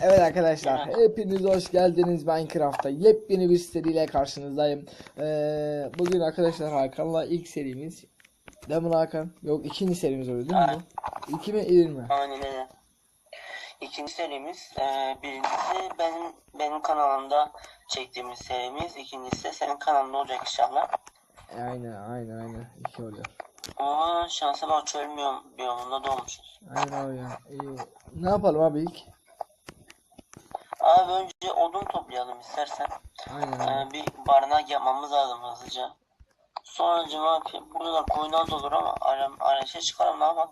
Evet arkadaşlar hepiniz hoş geldiniz Minecraft'ta yepyeni bir seriyle karşınızdayım. Ee, bugün arkadaşlar Hakan'la ilk serimiz. Değil mi Hakan? Yok ikinci serimiz oluyor değil mi? Bu? İki mi bir mi? Aynen öyle. İkinci serimiz, e, birincisi benim benim kanalımda çektiğimiz serimiz, ikincisi de senin kanalında olacak inşallah. Aynen aynen aynen iki oluyor. Ama şansa bak çöl biyom- biyomunda doğmuşuz. Aynen ya. İyi. Ne yapalım abi ilk? Abi önce odun toplayalım istersen. Aynen E, abi. bir barınak yapmamız lazım hızlıca. Sonra cuma burada da koyunlar da olur ama aram arayışa çıkalım ne yapalım.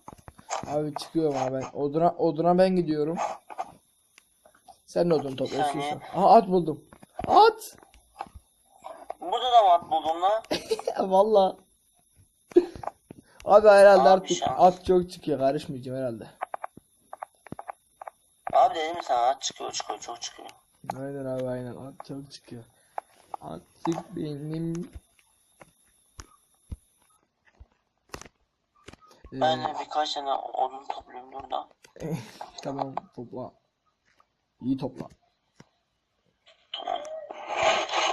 Abi çıkıyorum abi ben. Oduna, oduna ben gidiyorum. Sen de odun topla istiyorsan. Aha at buldum. At! Burada da mat buldum lan. Valla. Abi herhalde Abi artık şans. at çok çıkıyor karışmayacağım herhalde. Abi dedim sana at çıkıyor çıkıyor çok çıkıyor. Aynen abi aynen at çok çıkıyor. Artık benim Ee, Ben de birkaç tane odun topluyorum dur da. tamam topla. İyi topla. Tamam.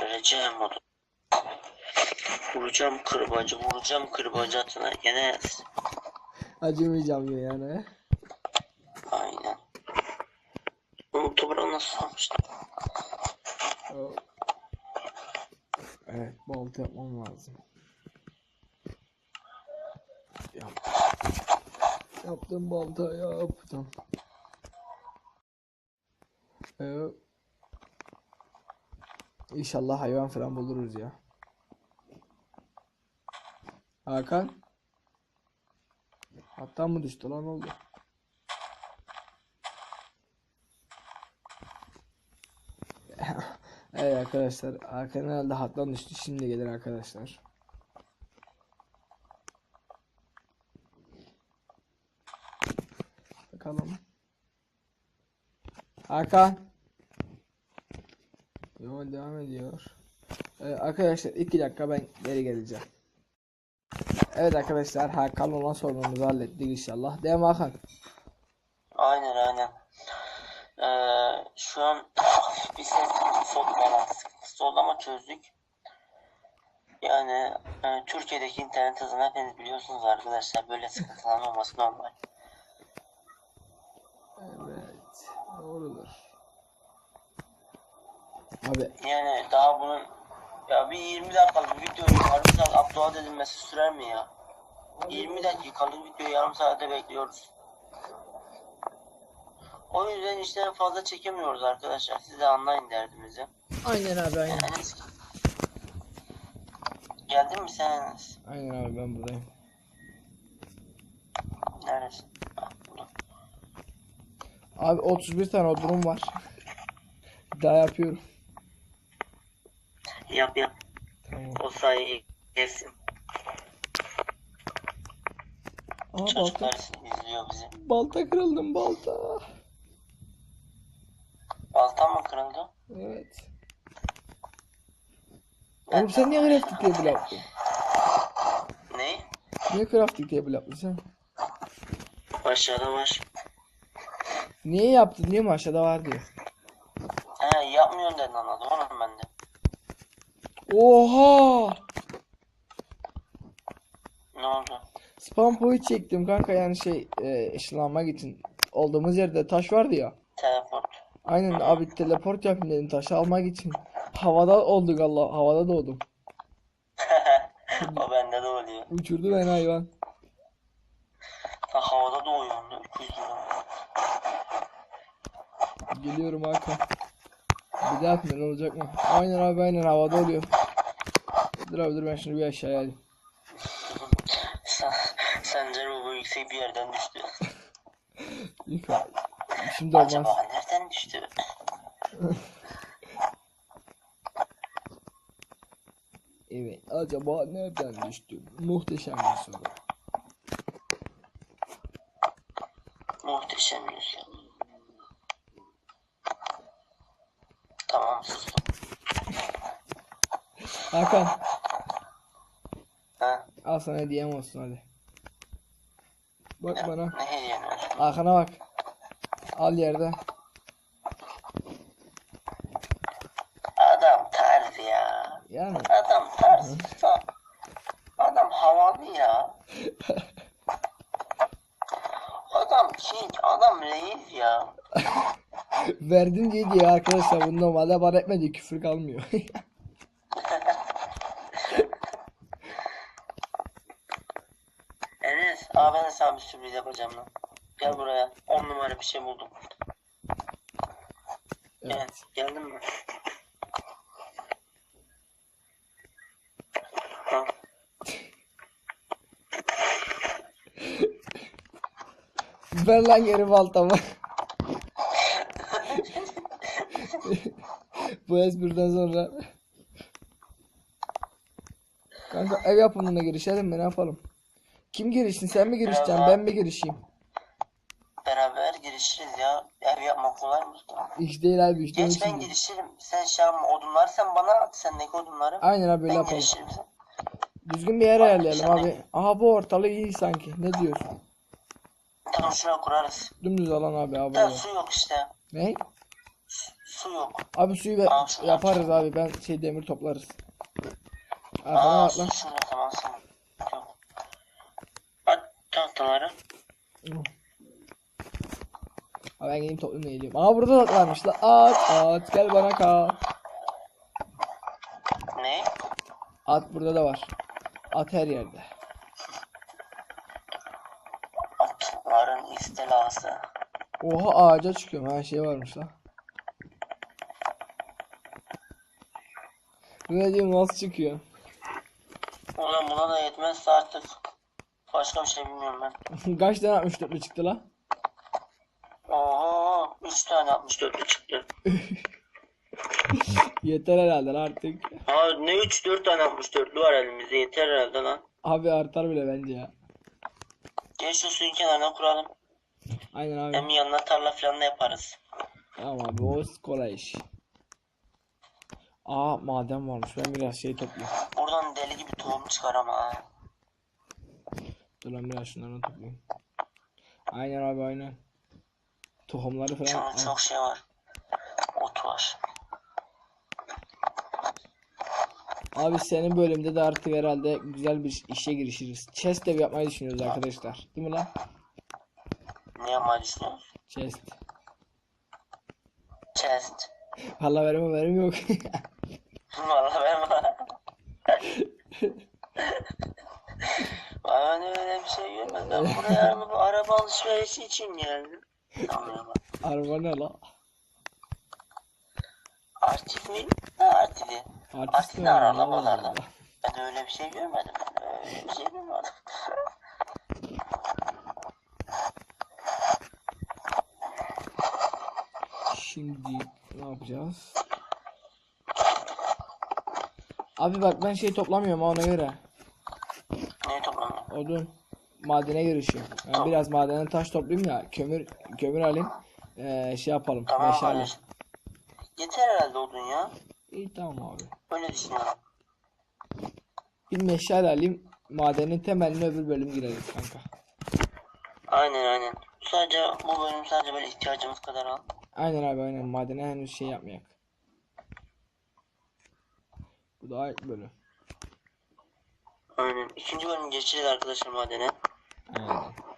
Vereceğim onu. Vuracağım kırbacı, vuracağım kırbacı atına. Gene Acımayacağım yani. aynen. Toprağı nasıl salmıştım? O- Evet balta yapmam lazım. Yap. Yaptım balta yaptım. Evet. İnşallah hayvan falan buluruz ya. Hakan. Hatta mı düştü lan oldu? Evet arkadaşlar Hakan herhalde hattan düştü şimdi gelir arkadaşlar. Bakalım. Hakan. Yol devam ediyor. Ee, arkadaşlar iki dakika ben geri geleceğim. Evet arkadaşlar Hakan olan sorunumuzu hallettik inşallah. Değil mi Hakan? Aynen aynen. Ee, şu an bir ses sol bağlantı sıkıntısı oldu ama çözdük. Yani e, Türkiye'deki internet hızını hepiniz biliyorsunuz arkadaşlar. Böyle sıkıntıların olması normal. Evet. Doğrudur. Abi Yani daha bunun ya bir 20 dakikalık videoyu yarım saat upload edilmesi sürer mi ya? 20 dakikalık videoyu yarım saate bekliyoruz. O yüzden işten fazla çekemiyoruz arkadaşlar. Siz de anlayın derdimizi. aynen abi aynen. Enes. Geldin mi sen Enes? Aynen abi ben buradayım. Neredesin? Ha, burada. Abi 31 tane odunum var. Daha yapıyorum. Yap yap. Tamam. O sayıyı gelsin. Aa balta. Çocuklar izliyor bizi. Balta kırıldım balta. Baltan mı kırıldı? Evet. Oğlum sen niye crafting table yaptın? Ne? Niye crafting table yaptın sen? Aşağıda var. Niye yaptın? Niye mi aşağıda var diyor. He yapmıyorsun dedin anladım oğlum ben de. Oha! Ne oldu? Spam point çektim kanka yani şey e, ışınlanmak için. Olduğumuz yerde taş vardı ya. Aynen abi teleport yapayım dedim taşı almak için. Havada olduk Allah havada doğdum. o bende de oluyor. Uçurdu beni hayvan. Ha, havada doğuyor. Ne öküz gibi. Geliyorum Hakan. Bir daha atmıyor olacak mı? Aynen abi aynen havada oluyor. Dur abi dur ben şunu bir aşağıya alayım. Sen, sence bu yüksek bir yerden düştü. İlk Şimdi. Acaba nereden düştü? Evet acaba nereden düştü? Muhteşem bir soru. Muhteşem yüzü. Tamam sustum. Hakan Ha, al sana hediyem olsun hadi. Bak bana. ne hediyen var? Hakan'a bak. Al yerde. Adam tarz ya. Yani. Adam tarz. Adam havalı ya. adam çink, adam reis ya. Verdim diye diye arkadaşlar bunu normalde bana etmedi küfür kalmıyor. Gel buraya. 10 numara bir şey buldum. Gel, evet. geldin mi? Ha. Ver lan geri baltamı. Bu espriden sonra. Kanka ev yapımına girişelim mi ne yapalım? Kim girişsin sen mi girişeceksin ben mi girişeyim? Beraber girişiriz ya. Ev yapmak kolay mı? İş değil abi iş değil Geç ben şimdi. girişirim. Sen şey yapma odunlar sen bana at sendeki odunları. Aynen abi böyle ben yapalım. girişirim sen. Düzgün bir yer ayarlayalım sen de- abi. Aha bu ortalığı iyi sanki. Ne diyorsun? Tamam şuraya kurarız. Dümdüz alan abi abi. Da su yok işte. Ne? Su yok. Abi suyu ver- şurada. yaparız abi. Ben şey demir toplarız. Arkana Aa bak lan. su şurada tamam sen. Yok. At tahtaları. Abi ben gideyim toplumla geliyorum. Aa burada da varmış la. At at gel bana kal. Ne? At burada da var. At her yerde. Atların istilası. Oha ağaca çıkıyorum. Her şey varmış la. Ne diyeyim nasıl çıkıyor? Ulan buna da yetmezse artık. Başka bir şey bilmiyorum ben. Kaç tane 64'lü çıktı la? Oo, 3 tane 64'lü çıktı. Yeter herhalde lan artık. Ha ne 3 4 tane 64'lü var elimizde yeter herhalde lan. Abi artar bile bence ya. Gel şu suyun kenarına kuralım. Aynen abi. Hem yanına tarla falan da yaparız. Tamam abi o kolay iş. Aa maden varmış. Ben biraz şey toplayayım. Buradan deli gibi tohum çıkar ama ha. Dur lan biraz şunları toplayayım. Aynen abi aynen. Tohumları falan. Çok, çok şey var. Ot var. Abi senin bölümde de artık herhalde güzel bir işe girişiriz. Chest ev yapmayı düşünüyoruz arkadaşlar. Değil mi lan? Ne yapmayı düşünüyorsun? Chest. Chest. Valla benim haberim yok. Vallahi ben Ben öyle bir şey görmedim. Ben buraya araba alışverişi için geldim. Araba ne la? Artif mi? Ne artifi? Artif ne arar? Allah. Ben öyle bir şey görmedim. Ben öyle bir şey görmedim. Şimdi ne yapacağız? Abi bak ben şey toplamıyorum ha ona göre. Neyi topladın? Odun madene girişiyorum. Ben Tamam. biraz madenden taş toplayayım da kömür kömür alayım. Ee, şey yapalım. Tamam meşale. kardeş. Yeter herhalde odun ya. İyi tamam abi. Öyle düşünüyorum. Bir meşale alayım. Madenin temeline öbür bölüm gireriz kanka. Aynen aynen. Sadece bu bölüm sadece böyle ihtiyacımız kadar al. Aynen abi aynen madene henüz şey yapmayak. Bu da ilk bölüm. Aynen. İkinci bölüm geçeceğiz arkadaşlar madene. Aynen.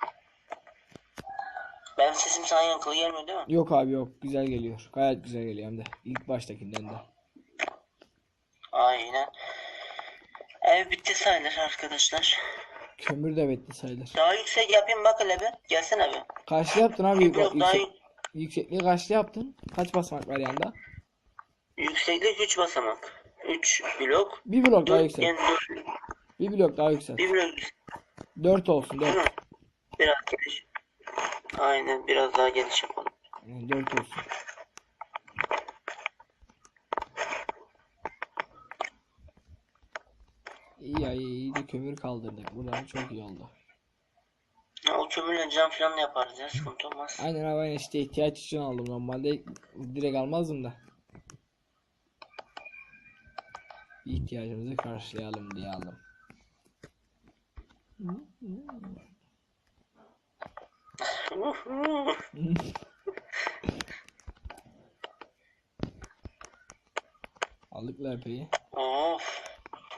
Benim sesim sana yankılı gelmiyor değil mi? Yok abi yok güzel geliyor. Gayet güzel geliyor hem de. İlk baştakinden de. Aynen. Ev bitti sayılır arkadaşlar. Kömür de bitti sayılır. Daha yüksek yapayım bak hele bir. Gelsene bir. Kaçlı yaptın abi? Bir blok daha Yüksek, yük- yüksekliği kaçlı yaptın? Kaç basamak var yanda? yükseklik 3 basamak. 3 blok. Bir blok daha 4 yüksek. yani 4. Bir blok daha yüksek. 1 blok 4 olsun değil 4. mi? Biraz geniş. Aynen biraz daha geniş yapalım. Yani 4 olsun. İyi ya iyi, iyi de kömür kaldırdık. Buradan çok iyi oldu. Ya, o kömürle cam falan da yaparız ya sıkıntı olmaz. Aynen abi aynen işte ihtiyaç için aldım. Normalde direkt almazdım da. Bir ihtiyacımızı karşılayalım diye aldım. Aldık LP'yi. Of.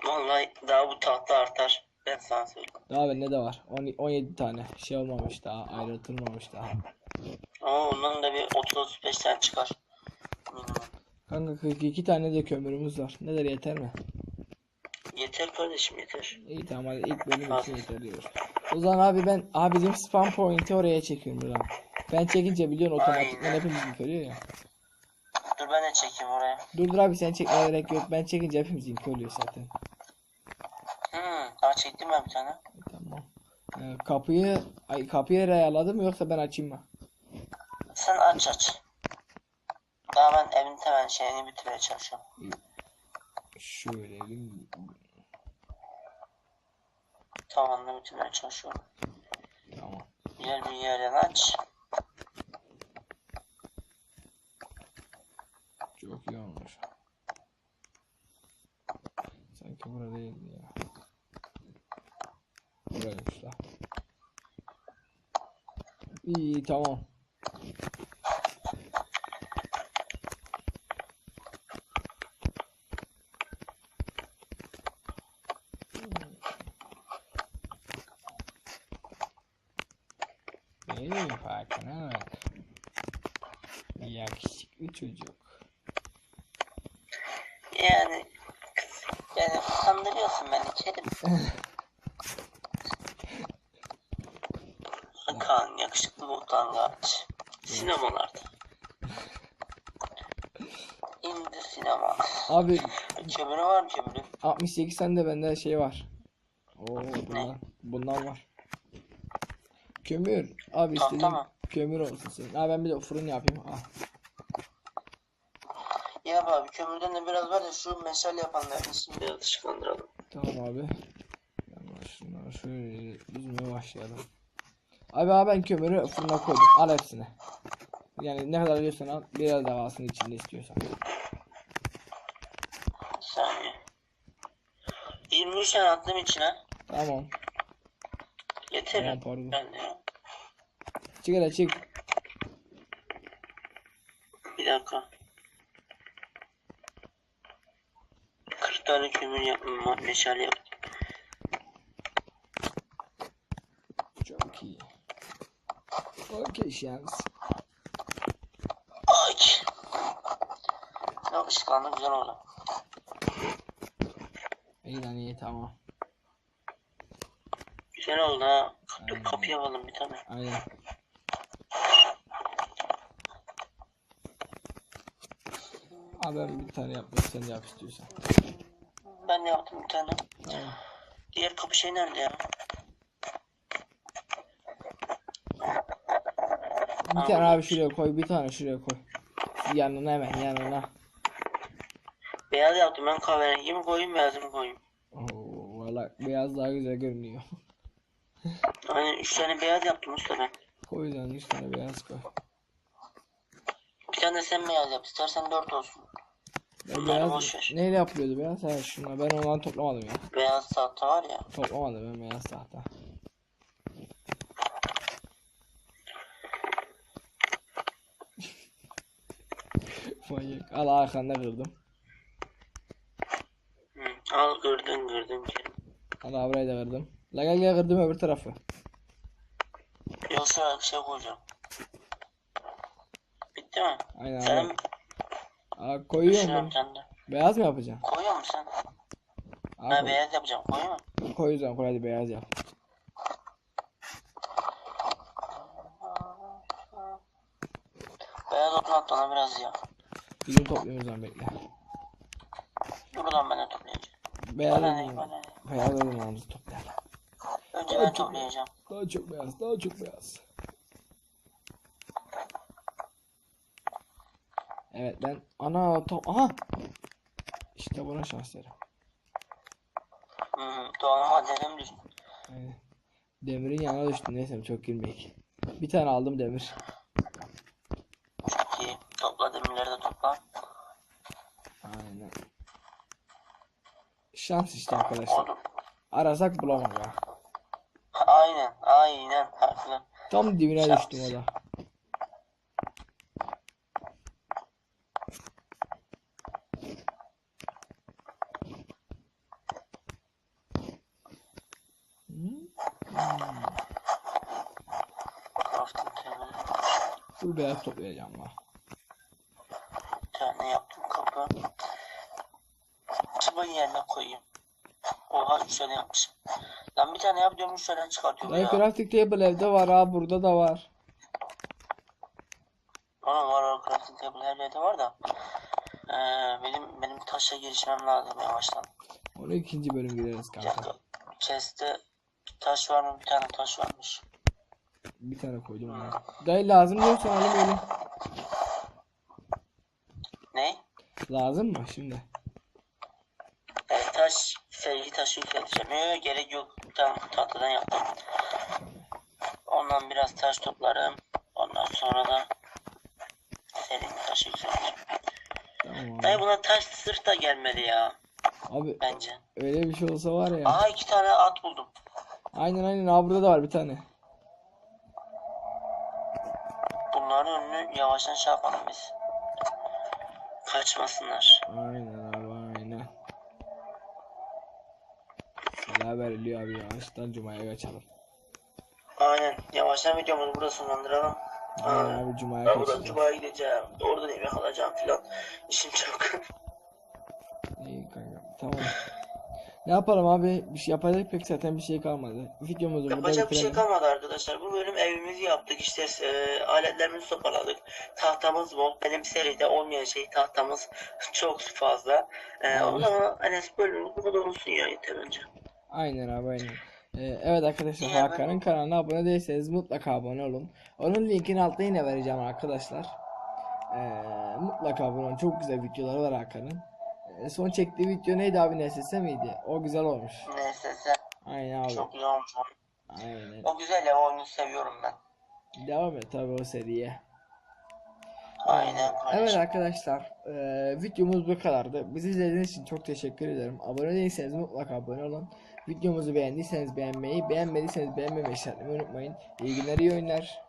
Vallahi daha bu tahta artar. Ben sana söyleyeyim. Daha bende de var. 10 17 tane. Şey olmamış daha. Ayrıtılmamış daha. Ama ondan da bir 30-35 tane çıkar. Kanka 42 tane de kömürümüz var. Ne der yeter mi? Yeter kardeşim yeter. İyi tamam hadi ilk bölüm için yeter diyoruz. O zaman abi ben abi bizim spam point'i oraya çekiyorum buradan. Ben çekince biliyorsun otomatikman hepimiz oluyor ya. Dur ben de çekeyim oraya. Dur dur abi sen çekmeye gerek yok. Ben çekince hepimiz oluyor zaten. Hmm, daha çektim ben bir tane. Tamam. Ee, kapıyı ay kapıyı ayarladım yoksa ben açayım mı? Sen aç aç. Daha ben evin hemen şeyini bitirmeye çalışıyorum. Şöyle bir- Tavanını bitirmeye çalışıyorum. tamam. Güzel bir yerden aç. Çok iyi olmuş. Sanki burada değildi ya. Buraymış la. İyi tamam. Benim bak. Yakışıklı çocuk. Yani yani kandırıyorsun beni Kerim. Kaan yakışıklı bu utangaç. Sinemalarda. İndi sinema. Abi Kömürü var mı kömürü? 68 tane de bende şey var. Oo bundan, bundan var. Kömür. Abi Tamam, istediğin tamam. Kömür olsun senin. Abi ben bir de fırın yapayım. Ah. Ya abi kömürden de biraz var ya şu meşale yapanların ismini biraz ışıklandıralım. Tamam abi. Ben şunları şöyle düzmeye başlayalım. Abi abi ben kömürü fırına koydum. Al hepsini. Yani ne kadar alıyorsan al. Biraz da kalsın içinde istiyorsan. Bir saniye. 23 tane attım içine. Tamam. Yeter. Tamam, pardon. Ben de. Çık hele çık. Bir dakika. 40 tane kömür yapmam meşale yap. Çok iyi. Okey şans. Ay. Yok ışıklandı güzel oldu. İyi lan iyi tamam. Güzel oldu ha. Kapı yapalım bir tane. Aynen. Ben bir tane yapmak sen yap istiyorsan. Ben de yaptım bir tane. Tamam. Diğer kapı şey nerede ya? Bir tane abi şuraya koy, bir tane şuraya koy. Yanına hemen yanına. Beyaz yaptım ben kahverengi mi koyayım beyaz mı koyayım? Oo, valla beyaz daha güzel görünüyor. Aynen 3 tane beyaz yaptım usta ben. Koy lan üç tane beyaz koy. Bir tane sen beyaz yap. İstersen 4 olsun. Bunları beyaz boş ver. neyle yapılıyordu beyaz? Ha şuna ben ondan toplamadım ya. Beyaz tahta var ya. Toplamadım ben beyaz tahta. Manyak. Al arkanda kırdım. Hı, al gördün ki. Al burayı da kırdım. La gel gel kırdım öbür tarafı. Yoksa şey koyacağım. Bitti mi? Aynen Sen abi. Aa, sen de. Beyaz mı yapacaksın? Koyuyor musun? Aa, Ben koy. beyaz yapacağım. Koyuyor mu? Koy o zaman koy hadi beyaz yap. Beyaz odun at bana biraz ya. Bizim topluyoruz zaman bekle. Dur ulan ben de toplayacağım. Beyaz odun. Beyaz odunlarımızı toplayalım. Önce ben toplayacağım. Daha çok beyaz, daha çok beyaz. Evet ben ana top aha işte buna şans derim. Madenim düştü. Demirin yanına düştü neyse çok girmeyek. Bir tane aldım demir. Çok iyi. Topla demirleri de topla. Aynen. Şans işte arkadaşlar. Oğlum. Arasak bulamam ya. Aynen. Aynen. Tam dibine Şans. düştüm o da. Full beyaz toplayacağım la. Bir tane yaptım kapı. Çıbayı yerine koyayım. Oha üç tane yapmışım. Lan bir tane yap diyorum üç tane çıkartıyorum ya. crafting table evde var ha burada da var. Onun var o crafting table her yerde var da. Ee, benim benim taşa girişmem lazım yavaştan. Onu ikinci bölüm gireriz kanka. Chest'te taş var mı? Bir tane taş varmış. Bir tane koydum ona. Dayı lazım diyorsan alayım öyle. Ne? Lazım mı şimdi? Yani taş, sevgi taşı yükselteceğim. Yok gerek yok. Tane tahtadan yaptım. Ondan biraz taş toplarım. Ondan sonra da senin taşı yükselteceğim. Tamam Dayı buna taş sırt da gelmedi ya. Abi Bence. öyle bir şey olsa var ya. Aha iki tane at buldum. Aynen aynen ha burada da var bir tane. Bunların önünü yavaştan şey yapalım biz. Kaçmasınlar. Aynen abi aynen. Beraber ölüyor abi yavaştan Cuma'ya kaçalım. Aynen. Yavaştan videomuzu burada sonlandıralım. Aynen Aynen. abi Cuma'ya Ben buradan kaçacağız. Cuma'ya gideceğim. Oradan yemek alacağım filan. İşim çok. İyi kanka tamam. Ne yapalım abi? Bir şey yapacak pek zaten bir şey kalmadı. Videomuzu burada Yapacak bir şey bitirelim. kalmadı arkadaşlar. Bu bölüm evimizi yaptık. İşte e, aletlerimizi toparladık. Tahtamız bol. Benim seride olmayan şey tahtamız çok fazla. E, o Abi. zaman Enes bölümümüz bu kadar olsun ya yeter bence. Aynen abi aynen. Ee, evet arkadaşlar ben- Hakan'ın kanalına abone değilseniz mutlaka abone olun. Onun linkini altta yine vereceğim arkadaşlar. Ee, mutlaka abone olun. Çok güzel videoları var Hakan'ın. Ee, son çektiği video neydi abi NSS miydi? O güzel olmuş. Sen Aynen abi. çok güzel olmuş. Aynen. O güzel ya oyunu seviyorum ben. Devam et tabi o seriye. Aynen Evet kardeşim. arkadaşlar eee, videomuz bu kadardı. Bizi izlediğiniz için çok teşekkür ederim. Abone değilseniz mutlaka abone olun. Videomuzu beğendiyseniz beğenmeyi, beğenmediyseniz beğenmemeyi işaretlemeyi unutmayın. İyi günler, iyi oyunlar.